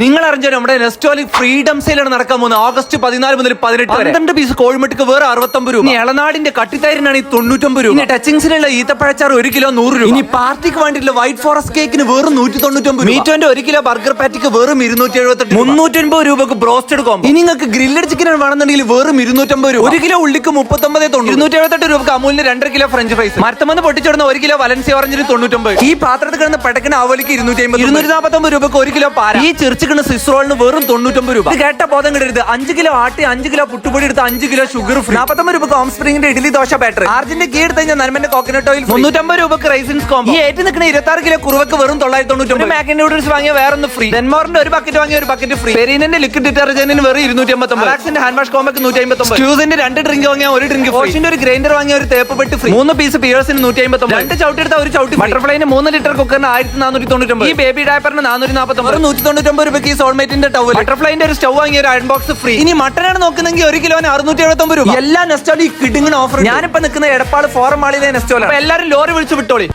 നിങ്ങൾ അറിഞ്ഞ നമ്മുടെ നെസ്റ്റോലിക് ഫ്രീഡം സെയിലാണ് നടക്കാൻ പോകുന്നത്. ഓഗസ്റ്റ് പതിനാല് മുതൽ പതിനെട്ട് പന്ത്രണ്ട് പീസ് കോഴിമുട്ടക്ക് വേറെ അറുപത്തൊമ്പത് രൂപ. ഇളനാടിന്റെ കട്ടിത്തൈരിനാണ് ഈ തൊണ്ണൂറ്റൊമ്പത് രൂപ. ടച്ചിങ്സിലുള്ള ഈത്തപ്പഴച്ചാർ ഒരു കിലോ നൂറ് രൂപ. ഇനി പാർട്ടിക്ക് വേണ്ടിയിട്ടുള്ള വൈറ്റ് ഫോറസ്റ്റ് കേക്കിന് വെറും നൂറ്റി തൊണ്ണൂറ്റൊമ്പത് മീറ്റോന്റെ ഒരു കിലോ ബർഗർ പാറ്റിക്ക് വെറും ഇരുന്നൂറ്റി എഴുപത്തെട്ട് മുന്നൂറ്റൊൻപത് രൂപക്ക് ബ്രോസ്റ്റഡ് കോമ്പോ ഇനി നിങ്ങൾക്ക് ഗ്രില്ലഡ് ചിക്കൻ വേണമെന്നുണ്ടെങ്കിൽ വെറും ഇരുന്നൂറ്റമ്പത് രൂപ. ഒരു കിലോ ഉള്ളിക്ക് മുപ്പത്തൊമ്പത് തൊണ്ണൂറ് ഇരുന്നൂറ്റി എഴുപത്തെട്ട് രൂപക്ക് അമൂലിന് രണ്ടര കിലോ ഫ്രഞ്ച് ഫ്രൈസ് മരത്തമെന്ന് പൊട്ടിച്ചിടുന്ന ഒരു കിലോ വലൻസി ഓറഞ്ചിന് തൊണ്ണൂറ്റൊമ്പത്. ഈ പാത്രത്തിൽ കിടന്ന് പെടക്കിന് അവലിക്ക് ഇരുന്നൂറ്റി അമ്പത് ഇരുന്നൂറ്റി നാൽപ്പത്തൊമ്പത് രൂപക്ക് ഒരു കിലോ പാര. ഈ ചെറിച്ചിക്കുന്ന സിസ് റോളിന് വെറും തൊണ്ണൂറ്റൊമ്പത് രൂപ. കേട്ട ബോധം കിടരുത്. അഞ്ച് കിലോ ആട്ടി അഞ്ച് കിലോ പുട്ടുപൊടി എടുത്ത് അഞ്ച് കിലോ ഷുഗർ ഫ്രീ നാൽപ്പത്തൊമ്പത് രൂപ ഹോം സ്പ്രിംഗിന്റെ ഇഡ്ഡലി ദോശ ബാറ്ററി ആർജിന്റെ കീ എടുത്ത് കഴിഞ്ഞാൽ നന്മന്റെ കോക്കനട്ട് ഓയിൽ മുന്നൂറ്റമ്പത് രൂപക്ക് റൈസിൻസ് കോമ്പോ ഈ ഏറ്റ് നിൽക്കുന്ന ഇരുപത്താറ് കിലോ കുറുവക്ക് വെറും തൊള്ളായിരത്തി തൊണ്ണൂറ്റൊമ്പത് മാക്കിൻ നൂഡിൽസ് വാങ്ങിയ വേറെ ഒന്ന് ഫ്രീ ഡെൻമോറിന്റെ ഒരു ബക്കറ്റ് വാങ്ങിയ ഒരു ബക്കറ്റ് ഫ്രീ പെരീനന്റെ ലിക്വിഡ് ഡിറ്റർജന്റിന് വെറും ഇരുന്നൂറ്റി അമ്പത്തൊമ്പത് ആക്സിന്റെ ഹാൻഡ് വാഷ് കോമ്പക്ക് നൂറ്റി അമ്പത്തൊമ്പത് ക്യൂസിന്റെ രണ്ട് ഡ്രിങ്ക് വാങ്ങിയ ഒരു ഡ്രിങ്ക് ഓഷിന്റെ ഒരു ഗ്രൈൻഡർ വാങ്ങിയ ഒരു തേപ്പ് പെട്ടി ഫ്രീ മൂന്ന് പീസ് പിയേഴ്സിന് നൂറ്റി അമ്പത്തൊമ്പത് രണ്ട് ചവിട്ടി എടുത്ത ഒരു ചവിട്ടി ബട്ടർഫ്ലൈന് മൂന്ന് ലിറ്റർ കുക്കറിന് ആയിരത്തി നാനൂറ്റി തൊണ്ണൂറ്റൊമ്പത്. ഈ ബേബി ഡയപ്പറിന് നാനൂറ്റി നാൽപ്പത്തൊമ്പത് നൂറ്റി തൊണ്ണൂറ്റൊമ്പത് ഈ സോൾമേറ്റിന്റെ ടവൽ ബട്ടർഫ്ലൈന്റെ ഒരു സ്റ്റവ് വാങ്ങിയ ഒരു അയൺ ബോക്സ് ഫ്രീ ഇനി മട്ടനാണ് നോക്കുന്നെങ്കിൽ ഒരു കിലോന് അറുന്നൂറ്റി എഴുപത്തൊമ്പത് രൂപ. എല്ലാ നെസ്റ്റോളും ഈ കിഡിങ്ങിന് ഓഫർ ഞാനിപ്പോ നിൽക്കുന്ന എടപ്പാൾ ഫോറം മാളിലെ നെസ്റ്റോലാണ് എല്ലാവരും ലോറി വിളിച്ചു വിട്ടോളി.